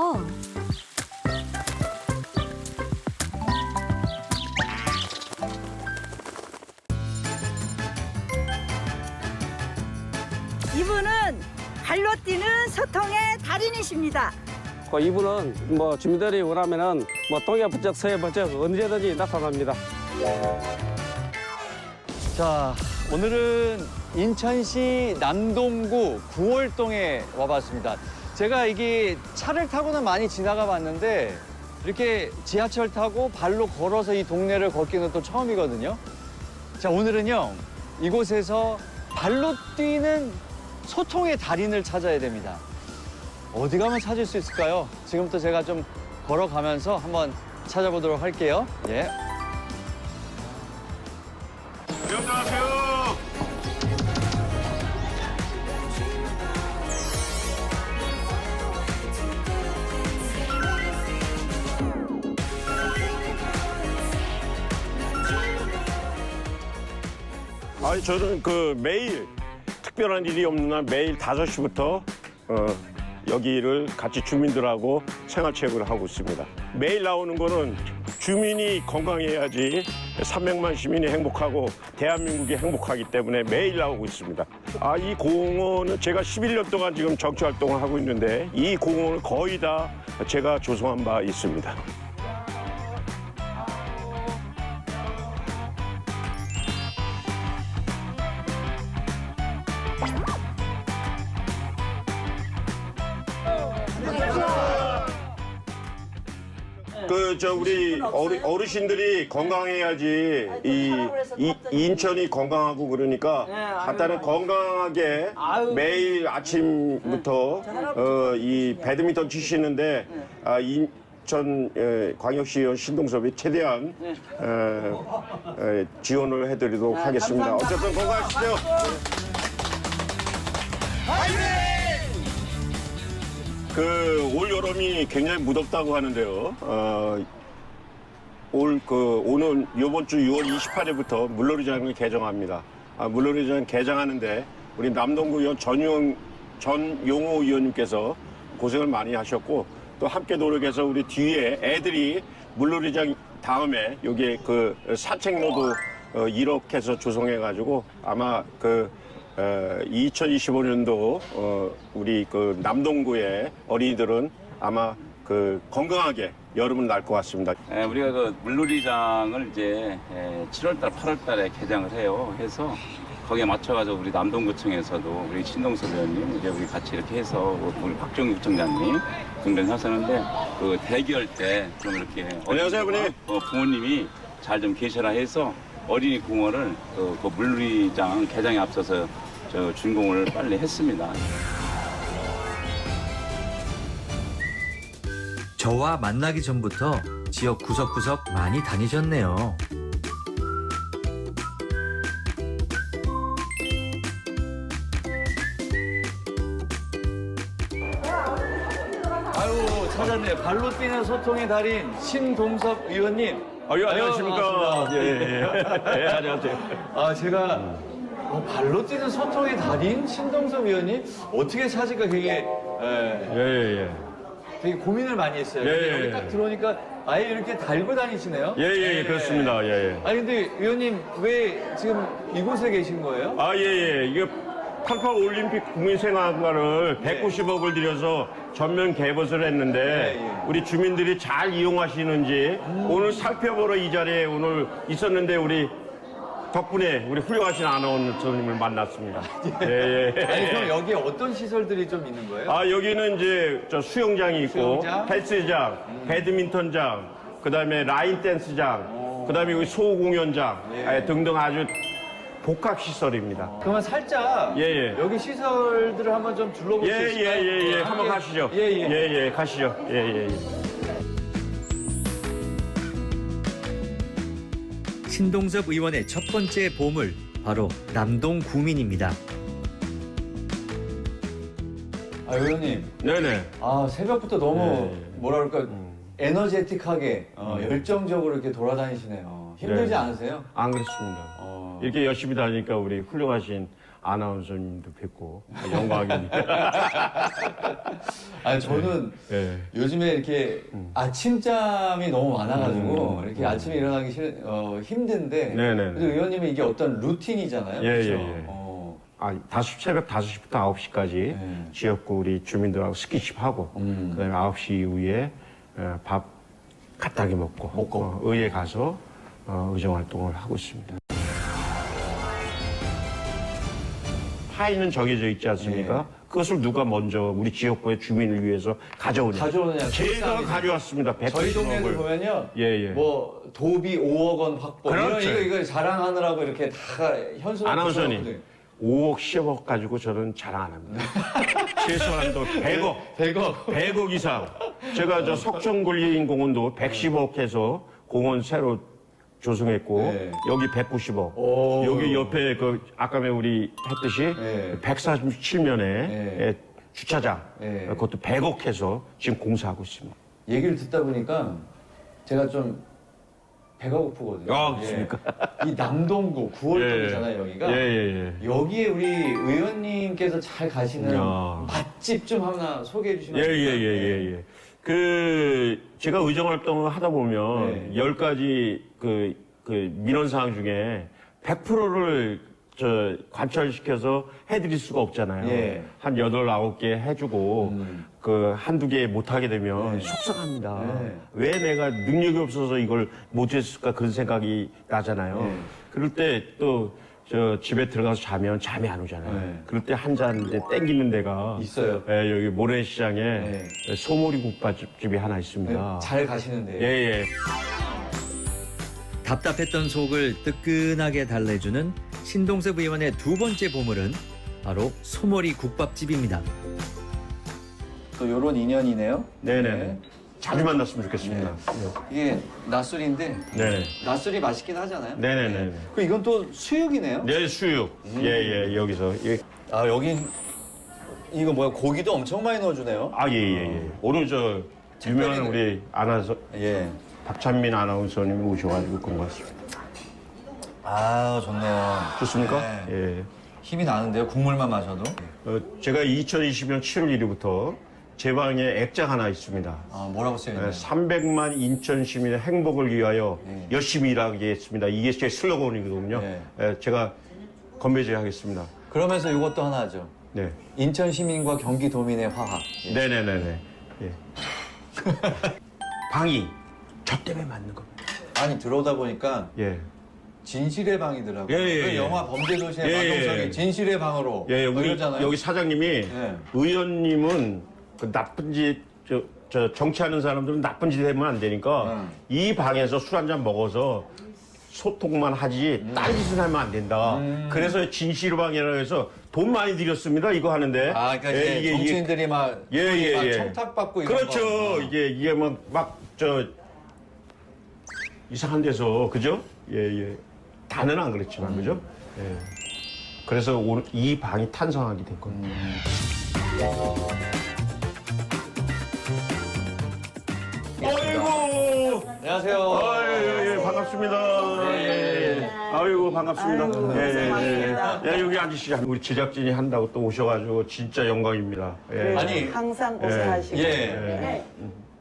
어. 이분은 발로 뛰는 소통의 달인이십니다. 그 이분은 뭐 주민들이 원하면은 뭐 동해 부쩍 서해 부쩍 언제든지 나타납니다. 자, 오늘은 인천시 남동구 구월동에 와봤습니다. 제가 이게 차를 타고는 많이 지나가 봤는데 이렇게 지하철 타고 발로 걸어서 이 동네를 걷기는 또 처음이거든요. 자, 오늘은요, 이곳에서 발로 뛰는 소통의 달인을 찾아야 됩니다. 어디 가면 찾을 수 있을까요? 지금부터 제가 좀 걸어가면서 한번 찾아보도록 할게요. 예. 저는 그 매일 특별한 일이 없는 날 매일 5시부터 어, 여기를 같이 주민들하고 생활체육을 하고 있습니다. 매일 나오는 거는 주민이 건강해야지 300만 시민이 행복하고 대한민국이 행복하기 때문에 매일 나오고 있습니다. 아, 이 공원은 제가 11년 동안 지금 정치 활동을 하고 있는데 이 공원을 거의 다 제가 조성한 바 있습니다. 그 저 우리 어르, 어르신들이 건강해야지 이, 이 인천이 건강하고 그러니까 간단히 건강하게 매일 아침부터 어, 이 배드민턴 치시는데 아, 인천 에, 광역시의원 신동섭이 최대한 에, 에, 지원을 해드리도록 하겠습니다. 어쨌든 건강하시죠. 그 올 여름이 굉장히 무덥다고 하는데요. 어, 올 그 오늘 이번 주 6월 28일부터 물놀이장을 개정합니다. 아, 물놀이장 개장하는데 우리 남동구 의원 전용 전용호 의원님께서 고생을 많이 하셨고 또 함께 노력해서 우리 뒤에 애들이 물놀이장 다음에 여기에 그 산책로도 어, 이렇게 해서 조성해가지고 아마 그 2025년도 어, 우리 그 남동구의 어린이들은 아마 그 건강하게 여름을 날 것 같습니다. 예, 우리가 그 물놀이장을 이제 7월달, 8월달에 개장을 해요. 해서 거기에 맞춰가지고 우리 남동구청에서도 우리 신동섭 의원님 이제 우리 같이 이렇게 해서 우리 박정희 구청장님 등등 하셨는데 그 대기할 때 좀 이렇게 안녕하세요, 어린이들과, 어머니. 어, 부모님이 잘 좀 계셔라 해서 어린이 공원을 그, 그 물놀이장 개장에 앞서서 저 준공을 빨리 했습니다. 저와 만나기 전부터 지역 구석구석 많이 다니셨네요. 아유 찾았네 발로 뛰는 소통의 달인 신동섭 의원님. 아유, 안녕하십니까. 반갑습니다. 예, 예, 예. 예, 안녕하세요. 아 제가 어, 발로 뛰는 소통의 달인 신동섭 의원님 어떻게 찾을까 되게 예, 예, 예, 예. 되게 고민을 많이 했어요. 예, 근데 예, 여기 예. 딱 들어오니까 아예 이렇게 달고 다니시네요. 예, 예, 예, 그렇습니다. 예, 예. 아니 근데 의원님 왜 지금 이곳에 계신 거예요? 아, 예, 예. 이게 88 올림픽 국민생활관을 190억을 들여서 전면 개봇을 했는데 예, 예. 우리 주민들이 잘 이용하시는지 오늘 살펴보러 이 자리에 오늘 있었는데 우리 덕분에 우리 훌륭하신 아나운서님을 만났습니다. 예, 예. 아니 그럼 여기에 어떤 시설들이 좀 있는 거예요? 아, 여기는 이제 저 수영장이 있고 수영장? 헬스장, 배드민턴장, 그다음에 라인 댄스장, 그다음에 여기 소공연장 예. 아, 등등 아주 복합 시설입니다. 그러면 살짝 예, 예. 여기 시설들을 한번 좀 둘러볼 수 예, 예, 있을까요? 예, 예. 아, 한번 예. 가시죠. 예, 예. 예, 예. 가시죠. 예, 예, 예. 신동섭 의원의 첫 번째 보물 바로 남동 구민입니다. 아 의원님 네네. 아 새벽부터 너무 네. 뭐라 그럴까 에너제틱하게 어, 열정적으로 이렇게 돌아다니시네요. 힘들지 네. 않으세요? 안 그렇습니다. 어. 이렇게 열심히 다니니까 우리 훌륭하신 아나운서님도 뵙고 영광입니다. 아니 저는 예. 요즘에 이렇게 아침잠이 너무 많아가지고 음. 이렇게 아침에 일어나기 싫, 어, 힘든데 네 네 네. 그래도 의원님은 이게 어떤 루틴이잖아요. 예, 그렇죠? 예, 예. 어. 아, 다섯, 새벽 5시부터 9시까지 네. 지역구 우리 주민들하고 스킨십 하고 음. 그다음에 9시 이후에 어, 밥 가딱이 먹고, 먹고. 어, 의회 가서 어, 의정 활동을 하고 있습니다. 파이는 정해져 있지 않습니까? 네. 그것을 누가 먼저 우리 지역구의 주민을 위해서 가져오냐? 가져오느냐, 제가 속상합니다. 가져왔습니다. 저희 190억을. 보면요. 예, 예. 뭐 도비 5억 원 확보 이런 그렇죠. 이거 이거 자랑하느라고 이렇게 다 현수 아나운서님 5억, 10억 가지고 저는 자랑 안 합니다. 최소한 도 100억. 100억 100억 이상. 제가 저 석천군리인공원도 110억 해서 공원 새로 조성했고 네. 여기 190억. 오. 여기 옆에 그 아까 우리 했듯이 네. 147면에 네. 주차장 네. 그것도 100억 해서 지금 공사하고 있습니다. 얘기를 듣다 보니까 제가 좀 배가 고프거든요. 아, 그렇습니까? 예. 이 남동구 구월동이잖아요 여기가. 예, 예, 예. 여기에 우리 의원님께서 잘 가시는 야. 맛집 좀 하나 소개해 주시면 예, 안 예? 예, 예, 예. 그, 제가 의정 활동을 하다 보면 네. 열 가지 그, 그 민원 사항 중에 100%를 저 관철시켜서 해드릴 수가 없잖아요. 예. 한 여덟, 아홉 개 해주고 음. 그 한두 개 못하게 되면 네. 속상합니다. 네. 왜 내가 능력이 없어서 이걸 못했을까 그런 생각이 나잖아요. 네. 그럴 때또 저 집에 들어가서 자면 잠이 안 오잖아요. 네. 그럴 때 한 잔 이제 땡기는 데가 있어요. 예, 여기 모래시장에 네. 소머리 국밥집이 하나 있습니다. 네, 잘 가시는데. 예, 예. 답답했던 속을 뜨끈하게 달래주는 신동섭 의원의 두 번째 보물은 바로 소머리 국밥집입니다. 또 요런 인연이네요. 네네. 자주 만났으면 좋겠습니다. 이게 낮술인데 네. 낮술이 맛있긴 하잖아요. 네네네. 그 이건 또 수육이네요. 네, 수육. 예, 예, 여기서. 예. 아 여긴 이거 뭐야 고기도 엄청 많이 넣어주네요. 아, 예, 예, 예. 오늘 저 유명한 우리 아나운서, 예. 박찬민 아나운서님이 오셔가지고 그런 것 같습니다. 아 좋네요. 좋습니까? 네. 예. 힘이 나는데요. 국물만 마셔도. 어, 제가 2020년 7월 1일부터 제 방에 액장 하나 있습니다. 아 뭐라고 써 있나요? 300만 인천 시민의 행복을 위하여 네. 열심히 일하겠습니다. 이게 제 슬로건이거든요. 네. 예, 제가 건배제 하겠습니다. 그러면서 이것도 하나 하죠. 네. 인천 시민과 경기도민의 화합. 예. 네네네네. 예. 방이 저 때문에 맞는 겁니다. 아니 들어오다 보니까 예. 진실의 방이더라고요. 예, 예, 그 예. 영화 범죄도시의 예, 마동석이 예. 진실의 방으로 예, 뭐 우리 이러잖아요. 여기 사장님이 예. 의원님은 그 나쁜 짓, 저, 저 정치하는 사람들은 나쁜 짓 하면 안 되니까 음. 이 방에서 술 한 잔 먹어서 소통만 하지 딴 짓은 하면 안 된다. 음. 그래서 진실방이라고 해서 돈 많이 들였습니다. 이거 하는데. 아, 그러니까 예, 이제 정치인들이 막, 예, 예, 막 예. 청탁받고 이런 거. 그렇죠. 어. 이게 이게 막 막 저 이상한 데서 그죠? 예, 예. 다는 안 그렇지만 그죠? 예. 그래서 오늘 이 방이 탄생하게 된 겁니다. 안녕하세요. 아유, 예, 반갑습니다. 예, 예. 아이고, 반갑습니다. 예, 예, 예. 예, 여기 앉으시죠. 우리 제작진이 한다고 또 오셔가지고 진짜 영광입니다. 예. 아니, 항상 고생하시고. 예. 예.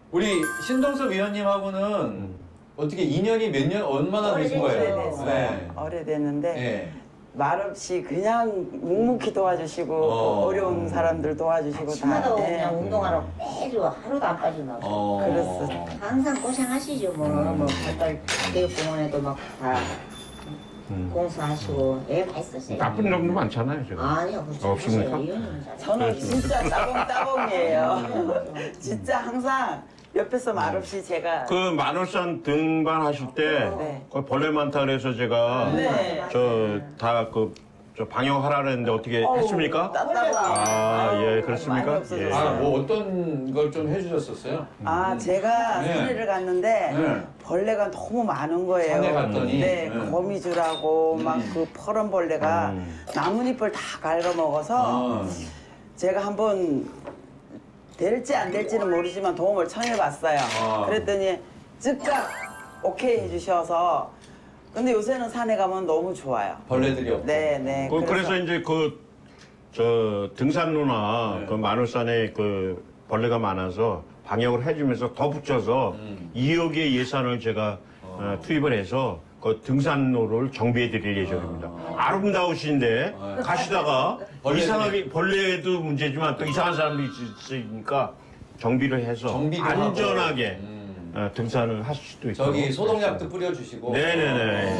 우리 신동섭 위원님하고는 어떻게 인연이 몇 년, 얼마나 되신 거예요? 오래됐어요. 네. 오래됐는데 예. 말없이 그냥 묵묵히 도와주시고 어. 어. 려운 사람들 도와주시고 아침마다 다. 예. 그냥 운동하러 매주 하루도 안 빠져나오고 어. 그랬어. 항상 고생하시죠 뭐, 뭐 팔팔 대공원에도 막 다 공수하시고 애 맛있었어요 나쁜 놈도 많잖아요, 제가. 아니요 그렇죠 없습니까? 저는 진짜 따봉따봉이에요. 진짜 항상 옆에서 말없이 제가 그 만월산 등반 하실 때 네. 그 벌레 많다 그래서 제가 네. 저 다 그 저 방역하라 그랬는데 어떻게 했습니까? 땄다고. 아, 예, 많이 그렇습니까? 없어졌어요. 아, 뭐 어떤 걸 좀 해주셨었어요? 아, 제가 네. 산에를 갔는데 네. 벌레가 너무 많은 거예요. 산에 갔더니? 네, 네. 거미줄하고 막 음. 그 퍼런 벌레가 음. 나뭇잎을 다 갉아먹어서 아, 제가 한번 될지 안 될지는 모르지만 도움을 청해봤어요. 아. 그랬더니 즉각 오케이 해주셔서 근데 요새는 산에 가면 너무 좋아요. 벌레들이 없고. 네, 네. 그, 그래서 이제 그, 저, 등산로나 그 마늘산에 그 벌레가 많아서 방역을 해주면서 더 붙여서 2억의 예산을 제가 어, 투입을 해서 그 등산로를 정비해 드릴 예정입니다. 아름다우신데 가시다가 벌레들이- 이상하게 벌레도 문제지만 또 이상한 사람들이 있으니까 정비를 해서 정비도 안전하게 하고. 음. 어, 등산을 하실 수도 있고. 저기 소독약도 뿌려주시고. 네네네.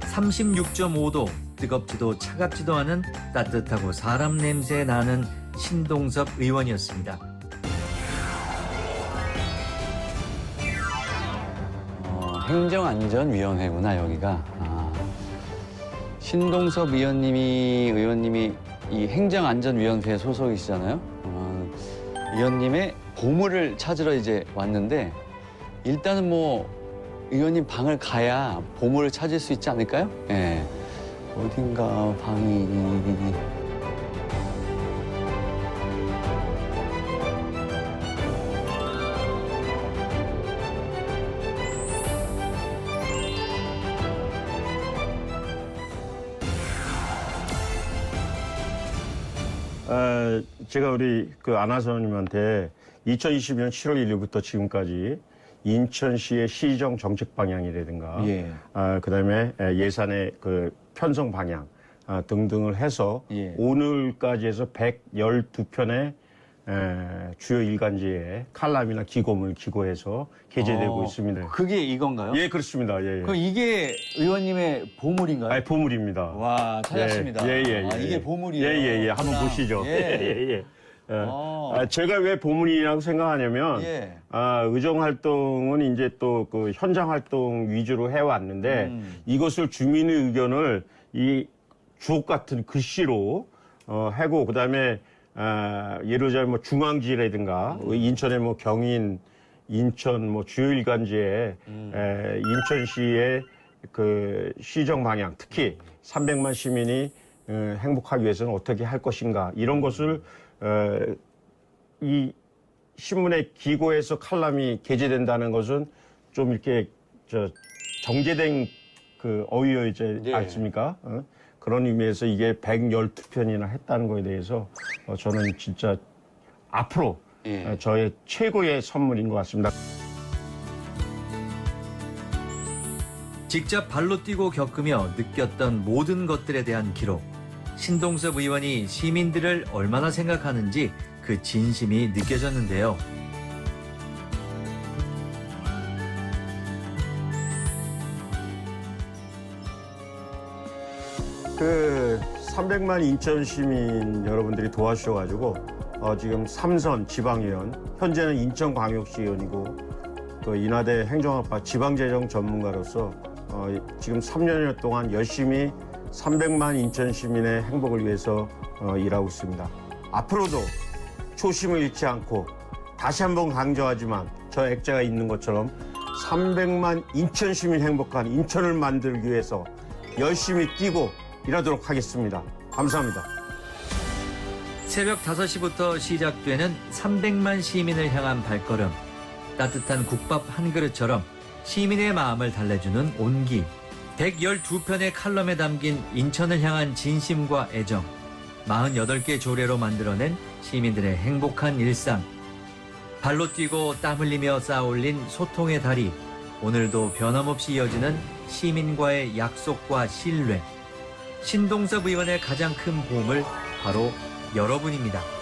36.5도 뜨겁지도 차갑지도 않은 따뜻하고 사람 냄새 나는 신동섭 의원이었습니다. 어, 행정안전위원회구나 여기가. 아. 신동섭 의원님이 의원님이 이 행정안전위원회 소속이시잖아요. 어, 의원님의 보물을 찾으러 이제 왔는데 일단은 뭐 의원님 방을 가야 보물을 찾을 수 있지 않을까요? 예. 어딘가 방이 어, 제가 우리 그 아나선님한테 2020년 7월 1일부터 지금까지 인천시의 시정 정책 방향이라든가, 예. 아, 그다음에 예산의 그 편성 방향 아, 등등을 해서 예. 오늘까지 해서 112편의 주요 일간지에 칼럼이나 기고물 기고해서 게재되고 어, 있습니다. 그게 이건가요? 예, 그렇습니다. 예, 예. 그럼 이게 의원님의 보물인가요? 아, 보물입니다. 와 찾았습니다. 예, 예, 예. 아, 이게 보물이에요. 예, 예, 예. 한번 아, 보시죠. 예. 예, 예. 예. 어. 아, 제가 왜 보물이라고 생각하냐면, 예. 아, 의정 활동은 이제 또 그 현장 활동 위주로 해왔는데, 음. 이것을 주민의 의견을 이 주옥 같은 글씨로 어, 하고, 그 다음에, 아, 예를 들자면 뭐 중앙지라든가, 음. 인천의 뭐 경인, 인천 뭐 주요 일간지에 음. 에, 인천시의 그 시정 방향, 특히 300만 시민이 어, 행복하기 위해서는 어떻게 할 것인가 이런 것을 어, 이 신문에 기고해서 칼럼이 게재된다는 것은 좀 이렇게 저 정제된 그 어휘이지 예. 않습니까? 어? 그런 의미에서 이게 112편이나 했다는 거에 대해서 어, 저는 진짜 앞으로 예. 어, 저의 최고의 선물인 것 같습니다. 직접 발로 뛰고 겪으며 느꼈던 모든 것들에 대한 기록. 신동섭 의원이 시민들을 얼마나 생각하는지 그 진심이 느껴졌는데요. 그 300만 인천 시민 여러분들이 도와주셔가지고 어, 지금 삼선 지방의원 현재는 인천광역시의원이고 그 인하대 행정학과 지방재정 전문가로서 어, 지금 3년여 동안 열심히 300만 인천 시민의 행복을 위해서 어, 일하고 있습니다. 앞으로도 초심을 잃지 않고 다시 한번 강조하지만 저 액자가 있는 것처럼 300만 인천 시민 행복한 인천을 만들기 위해서 열심히 뛰고 일하도록 하겠습니다. 감사합니다. 새벽 5시부터 시작되는 300만 시민을 향한 발걸음. 따뜻한 국밥 한 그릇처럼 시민의 마음을 달래주는 온기. 112편의 칼럼에 담긴 인천을 향한 진심과 애정. 48개 조례로 만들어낸 시민들의 행복한 일상. 발로 뛰고 땀 흘리며 쌓아올린 소통의 다리. 오늘도 변함없이 이어지는 시민과의 약속과 신뢰. 신동섭 의원의 가장 큰 보물 바로 여러분입니다.